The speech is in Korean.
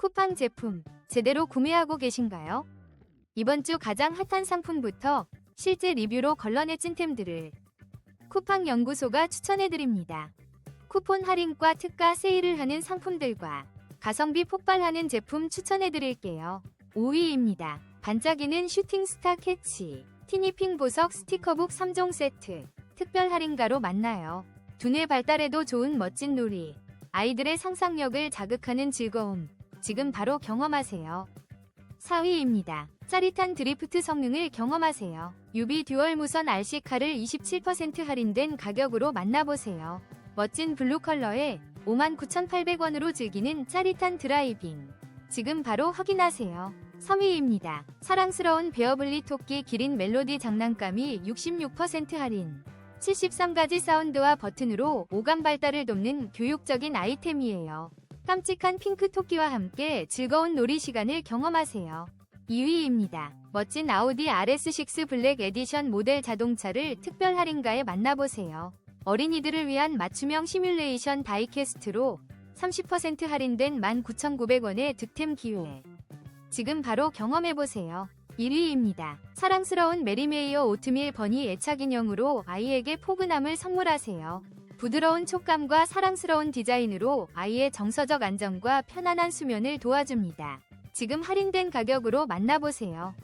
쿠팡 제품 제대로 구매하고 계신가요? 이번 주 가장 핫한 상품부터 실제 리뷰로 걸러내 찐템들을 쿠팡 연구소가 추천해드립니다. 쿠폰 할인과 특가 세일을 하는 상품들과 가성비 폭발하는 제품 추천해드릴게요. 5위입니다. 반짝이는 슈팅스타 캐치 티니핑 보석 스티커북 3종 세트 특별 할인가로 만나요. 두뇌 발달에도 좋은 멋진 놀이 아이들의 상상력을 자극하는 즐거움 지금 바로 경험하세요. 4위입니다. 짜릿한 드리프트 성능을 경험하세요. 유비 듀얼 무선 RC카를 27% 할인된 가격으로 만나보세요. 멋진 블루 컬러에 59,800원으로 즐기는 짜릿한 드라이빙. 지금 바로 확인하세요. 3위입니다. 사랑스러운 베어블리 토끼 기린 멜로디 장난감이 66% 할인. 73가지 사운드와 버튼으로 오감 발달을 돕는 교육적인 아이템이에요. 깜찍한 핑크 토끼와 함께 즐거운 놀이 시간을 경험하세요. 2위입니다. 멋진 아우디 RS6 블랙 에디션 모델 자동차를 특별 할인가에 만나보세요. 어린이들을 위한 맞춤형 시뮬레이션 다이캐스트로 30% 할인된 19,900원의 득템 기회. 지금 바로 경험해보세요. 1위입니다. 사랑스러운 메리메이어 오트밀 버니 애착 인형으로 아이에게 포근함을 선물하세요. 부드러운 촉감과 사랑스러운 디자인으로 아이의 정서적 안정과 편안한 수면을 도와줍니다. 지금 할인된 가격으로 만나보세요.